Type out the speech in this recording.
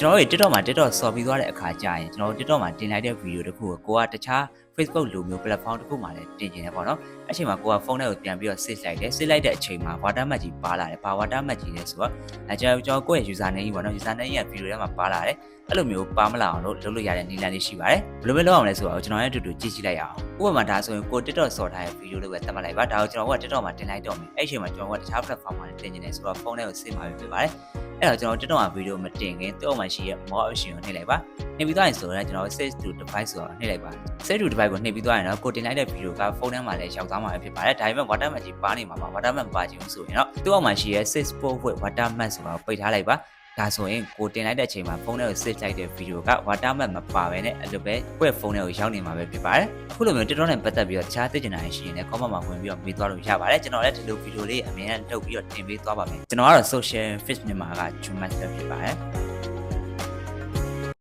ကျွန်တော်တို့ TikTok မှာ TikTok ဆော်ပြီးသွားတဲ့အခါကျရင်ကျွန်တော်တို့ TikTok မှာတင်လိုက်တဲ့ဗီဒီယိုတစ်ခုကိုကိုကတခြား Facebook လိုမျိုး platform တစ်ခုမှာလည်းတင်ကျင်တယ်ပေါ့နော်အဲ့ချိန်မှာကိုကဖုန်းထဲကိုပြန်ပြီးတော့ save လိုက်တယ် save လိုက်တဲ့အချိန်မှာ watermark ကြီးပါလာတယ်ဘာ watermark ကြီးလဲဆိုတော့အဲကျွန်တော်ကျွန်တော်ကိုယ့်ရဲ့ user name ကြီးပေါ့နော် user name ကြီးကဗီဒီယိုထဲမှာပါလာတယ်အဲ့လိုမျိုးပါမလာအောင်လို့လုပ်လို့ရတဲ့နည်းလမ်းလေးရှိပါတယ်ဘယ်လိုပဲလုပ်အောင်လဲဆိုတော့ကျွန်တော်ရဲ့အတူတူကြည့်ကြည့်လိုက်ရအောင်ဥပမာဒါဆိုရင်ကို TikTok ဆော်ထားတဲ့ဗီဒီယိုလေးပဲသတ်မှတ်လိုက်ပါဒါကိုကျွန်တော်က TikTok မှာတင်လိုက်တော့မယ်အဲ့ချိန်မှာကျွန်တော်ကတခြား platform မှာတင်ကျင်တယ်ဆိုတော့ဖုန်းထဲကို save မှာဖြစ်ပါတယ်အဲ့တော့ကျွန်တော် TikTok မှာဗီဒီယိုမတင်ခင်သူ့အောက်မှာရှိရဲ့ more option ကိုနှိပ်လိုက်ပါနှိပ်ပြီးသွားရင်ဆိုတော့ကျွန်တော် save to device ဆိုတော့နှိပ်လိုက်ပါ save to device ကိုနှိပ်ပြီးသွားရင်တော့ကိုတင်လိုက်တဲ့ဗီဒီယိုကဖုန်းထဲမှာလည်းရောက်သွားမှာပဲဖြစ်ပါတယ်ဒါပေမဲ့ watermark ကြီးပါနေမှာပါ watermark ပါခြင်းဆိုရင်တော့သူ့အောက်မှာရှိရဲ့ save sport with watermark ဆိုတာကိုပိတ်ထားလိုက်ပါဒါဆိုရင်ကိုတင်လိုက်တဲ့အချိန်မှာဖုန်းထဲကို save လိုက်တဲ့ဗီဒီယိုက watermark မပါဘဲနဲ့အဲ့လိုပဲကိုယ့်ရဲ့ဖုန်းထဲကိုရောက်နေမှာပဲဖြစ်ပါတယ်အခုလိုမျိုး TikTok နဲ့ပတ်သက်ပြီးတော့တခြားသိချင်တာရှိရင်လည်း comment မှာဝင်ပြီးတော့မေးသွားလို့ရပါတယ်ကျွန်တော်လည်းဒီလိုဗီဒီယိုလေးအမြဲတမ်းလုပ်ပြီးတော့တင်ပေးသွားပါမယ်ကျွန်တော်ကတော့ social fish မြန်မာက Jumaster ဖြစ်ပါတယ်